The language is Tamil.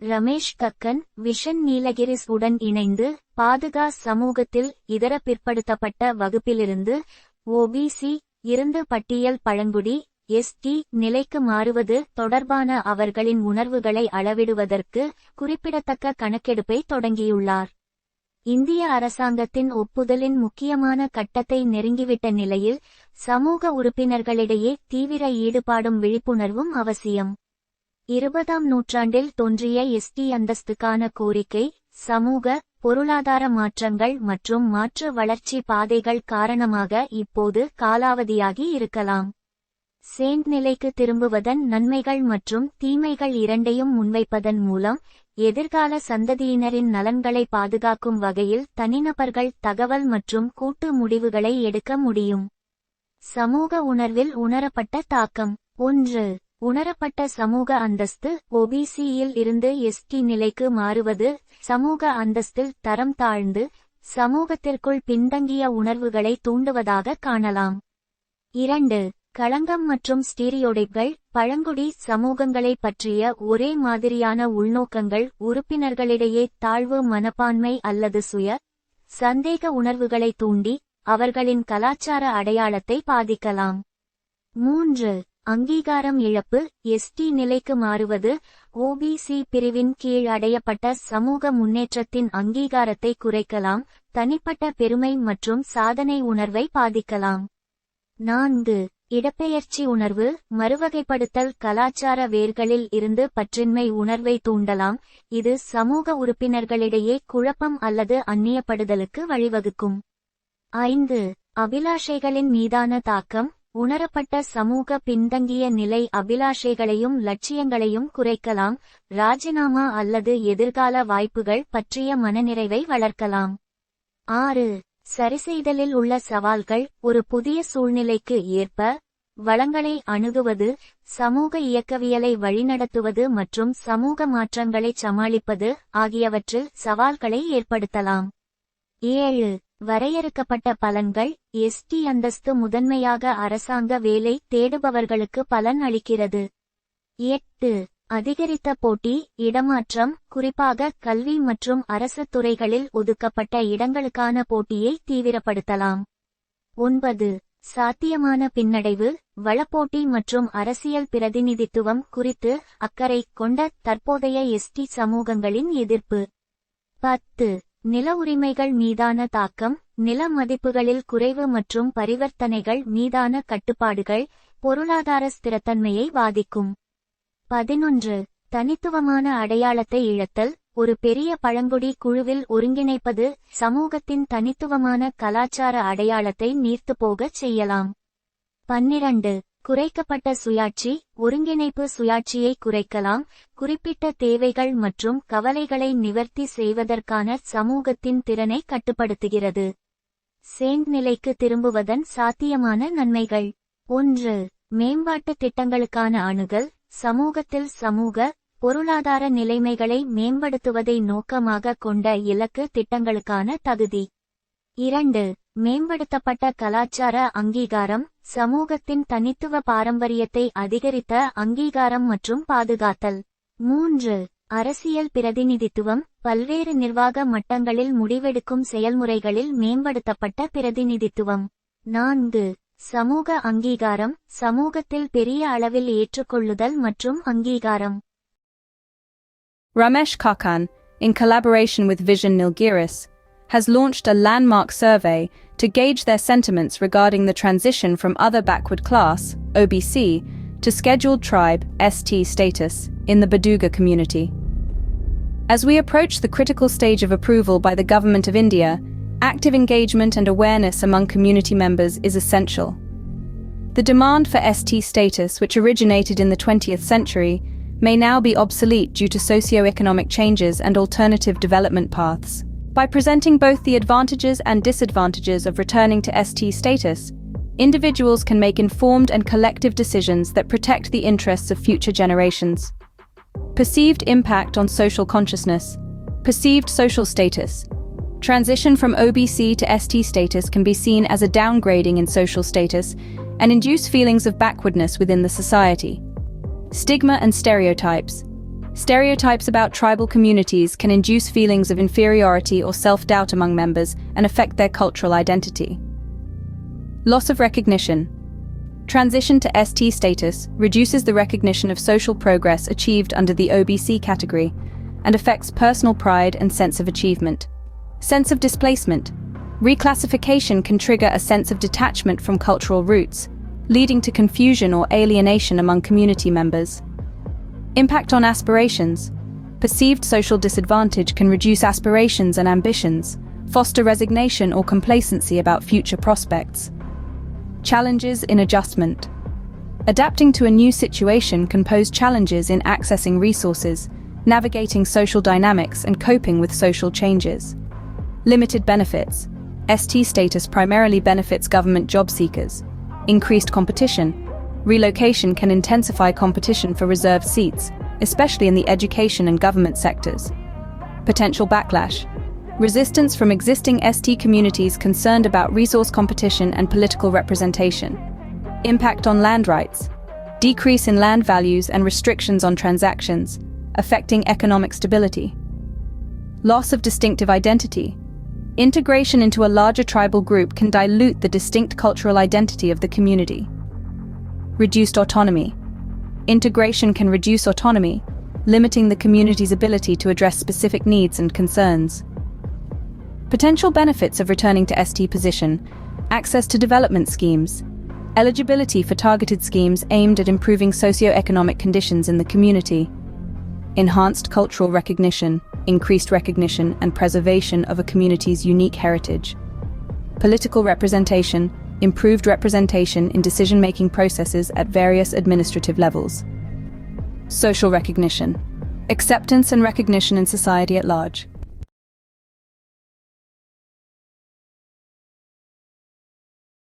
ரமேஷ் கக்கன் விஷன் நீலகிரிஸ் உடன் இணைந்து பாதுகா சமூகத்தில் இதர பிற்படுத்தப்பட்ட வகுப்பிலிருந்து ஓபிசி இருந்து பட்டியல் பழங்குடி எஸ்டி நிலைக்கு மாறுவது தொடர்பான அவர்களின் உணர்வுகளை அளவிடுவதற்கு குறிப்பிடத்தக்க கணக்கெடுப்பை தொடங்கியுள்ளார். இந்திய அரசாங்கத்தின் ஒப்புதலின் முக்கியமான கட்டத்தை நெருங்கிவிட்ட நிலையில் சமூக உறுப்பினர்களிடையே தீவிர ஈடுபாடும் விழிப்புணர்வும் அவசியம். இருபதாம் நூற்றாண்டில் தோன்றிய எஸ்டி அந்தஸ்துக்கான கோரிக்கை சமூக பொருளாதார மாற்றங்கள் மற்றும் மாற்று வளர்ச்சி பாதைகள் காரணமாக இப்போது காலாவதியாகி இருக்கலாம். சேண்ட் நிலைக்கு திரும்புவதன் நன்மைகள் மற்றும் தீமைகள் இரண்டையும் முன்வைப்பதன் மூலம் எதிர்கால சந்ததியினரின் நலன்களை பாதுகாக்கும் வகையில் தனிநபர்கள் தகவல் மற்றும் கூட்டு முடிவுகளை எடுக்க முடியும். சமூக உணர்வில் உணரப்பட்ட தாக்கம். ஒன்று. உணரப்பட்ட சமூக அந்தஸ்து ஒபிசியில் இருந்து எஸ்டி நிலைக்கு மாறுவது சமூக அந்தஸ்தில் தரம் தாழ்ந்து சமூகத்திற்குள் பின்தங்கிய உணர்வுகளை தூண்டுவதாக காணலாம். இரண்டு களங்கம் மற்றும் ஸ்டீரியோடைப்கள் பழங்குடி சமூகங்களை பற்றிய ஒரே மாதிரியான உள்நோக்கங்கள் உறுப்பினர்களிடையே தாழ்வு மனப்பான்மை அல்லது சுய சந்தேக உணர்வுகளை தூண்டி அவர்களின் கலாச்சார அடையாளத்தை பாதிக்கலாம். மூன்று அங்கீகாரம் இழப்பு எஸ்டி நிலைக்கு மாறுவது ஓபிசி பிரிவின் கீழ் அடையப்பட்ட சமூக முன்னேற்றத்தின் அங்கீகாரத்தை குறைக்கலாம் தனிப்பட்ட பெருமை மற்றும் சாதனை உணர்வை பாதிக்கலாம். நான்கு இடப்பெயர்ச்சி உணர்வு மறுவகைப்படுத்தல் கலாச்சார வேர்களில் இருந்து பற்றின்மை உணர்வை தூண்டலாம் இது சமூக உறுப்பினர்களிடையே குழப்பம் அல்லது அந்நியப்படுதலுக்கு வழிவகுக்கும். ஐந்து அபிலாஷைகளின் மீதான தாக்கம் உணரப்பட்ட சமூக பின்தங்கிய நிலை அபிலாஷைகளையும் லட்சியங்களையும் குறைக்கலாம் ராஜினாமா அல்லது எதிர்கால வாய்ப்புகள் பற்றிய மனநிறைவை வளர்க்கலாம். ஆறு சரிசெய்தலில் உள்ள சவால்கள் ஒரு புதிய சூழ்நிலைக்கு ஏற்ப வளங்களை அணுகுவது சமூக இயக்கவியலை வழிநடத்துவது மற்றும் சமூக மாற்றங்களை சமாளிப்பது ஆகியவற்றில் சவால்களை ஏற்படுத்தலாம். ஏழு வரையறுக்கப்பட்ட பலன்கள் எஸ்டி அந்தஸ்து முதன்மையாக அரசாங்க வேலை தேடுபவர்களுக்கு பலன் அளிக்கிறது. எட்டு. அதிகரித்த போட்டி இடமாற்றம் குறிப்பாக கல்வி மற்றும் அரசு துறைகளில் ஒதுக்கப்பட்ட இடங்களுக்கான போட்டியை தீவிரப்படுத்தலாம். ஒன்பது. சாத்தியமான பின்னடைவு வளப்போட்டி மற்றும் அரசியல் பிரதிநிதித்துவம் குறித்து அக்கறை கொண்ட தற்போதைய எஸ்டி சமூகங்களின் எதிர்ப்பு. பத்து. நில உரிமைகள் மீதான தாக்கம் நில மதிப்புகளில் குறைவு மற்றும் பரிவர்த்தனைகள் மீதான கட்டுப்பாடுகள் பொருளாதார ஸ்திரத்தன்மையை பாதிக்கும். பதினொன்று. தனித்துவமான அடையாளத்தை இழத்தல். ஒரு பெரிய பழங்குடி குழுவில் ஒருங்கிணைப்பது சமூகத்தின் தனித்துவமான கலாச்சார அடையாளத்தை நீர்த்துப்போகச் செய்யலாம். பன்னிரண்டு. குறைக்கப்பட்ட சுயாட்சி ஒருங்கிணைப்பு சுயாட்சியை குறைக்கலாம் குறிப்பிட்ட தேவைகள் மற்றும் கவலைகளை நிவர்த்தி செய்வதற்கான சமூகத்தின் திறனை கட்டுப்படுத்துகிறது. சேண்ட் நிலைக்கு திரும்புவதன் சாத்தியமான நன்மைகள். ஒன்று மேம்பாட்டு திட்டங்களுக்கான அணுகல் சமூகத்தில் சமூக பொருளாதார நிலைமைகளை மேம்படுத்துவதை நோக்கமாக கொண்ட இலக்கு திட்டங்களுக்கான தகுதி. இரண்டு மேம்படுத்தப்பட்ட கலாச்சார அங்கீகாரம் சமூகத்தின் தனித்துவ பாரம்பரியத்தை அதிகரித்த அங்கீகாரம் மற்றும் பாதுகாத்தல். மூன்று அரசியல் பிரதிநிதித்துவம் பல்வேறு நிர்வாக மட்டங்களில் முடிவெடுக்கும் செயல்முறைகளில் மேம்படுத்தப்பட்ட பிரதிநிதித்துவம். நான்கு சமூக அங்கீகாரம் சமூகத்தில் பெரிய அளவில் ஏற்றுக்கொள்ளுதல் மற்றும் அங்கீகாரம். Ramesh Kakan in collaboration with vision Nilgiris, has launched a landmark survey to gauge their sentiments regarding the transition from other backward class, OBC, to scheduled tribe, ST status, in the Baduga community. As we approach the critical stage of approval by the Government of India, active engagement and awareness among community members is essential. The demand for ST status, which originated in the 20th century, may now be obsolete due to socio-economic changes and alternative development paths. By presenting both the advantages and disadvantages of returning to ST status, individuals can make informed and collective decisions that protect the interests of future generations. Perceived impact on social consciousness. Perceived social status. Transition from OBC to ST status can be seen as a downgrading in social status and induce feelings of backwardness within the society. Stigma and stereotypes. Stereotypes about tribal communities can induce feelings of inferiority or self doubt among members and affect their cultural identity. Loss of recognition. Transition to ST status reduces the recognition of social progress achieved under the OBC category and affects personal pride and sense of achievement. Sense of displacement. Reclassification can trigger a sense of detachment from cultural roots, leading to confusion or alienation among community members. Impact on aspirations. Perceived social disadvantage can reduce aspirations and ambitions, foster resignation or complacency about future prospects. Challenges in adjustment. Adapting to a new situation can pose challenges in accessing resources, navigating social dynamics, and coping with social changes. Limited benefits. ST status primarily benefits government job seekers. Increased competition. Relocation can intensify competition for reserved seats, especially in the education and government sectors. Potential backlash. Resistance from existing ST communities concerned about resource competition and political representation. Impact on land rights. Decrease in land values and restrictions on transactions, affecting economic stability. Loss of distinctive identity. Integration into a larger tribal group can dilute the distinct cultural identity of the community. Reduced autonomy. Integration can reduce autonomy, limiting the community's ability to address specific needs and concerns. Potential benefits of returning to ST position. Access to development schemes, eligibility for targeted schemes aimed at improving socio-economic conditions in the community, enhanced cultural recognition, increased recognition and preservation of a community's unique heritage, political representation, improved representation in decision-making processes at various administrative levels, social recognition, acceptance and recognition in society at large.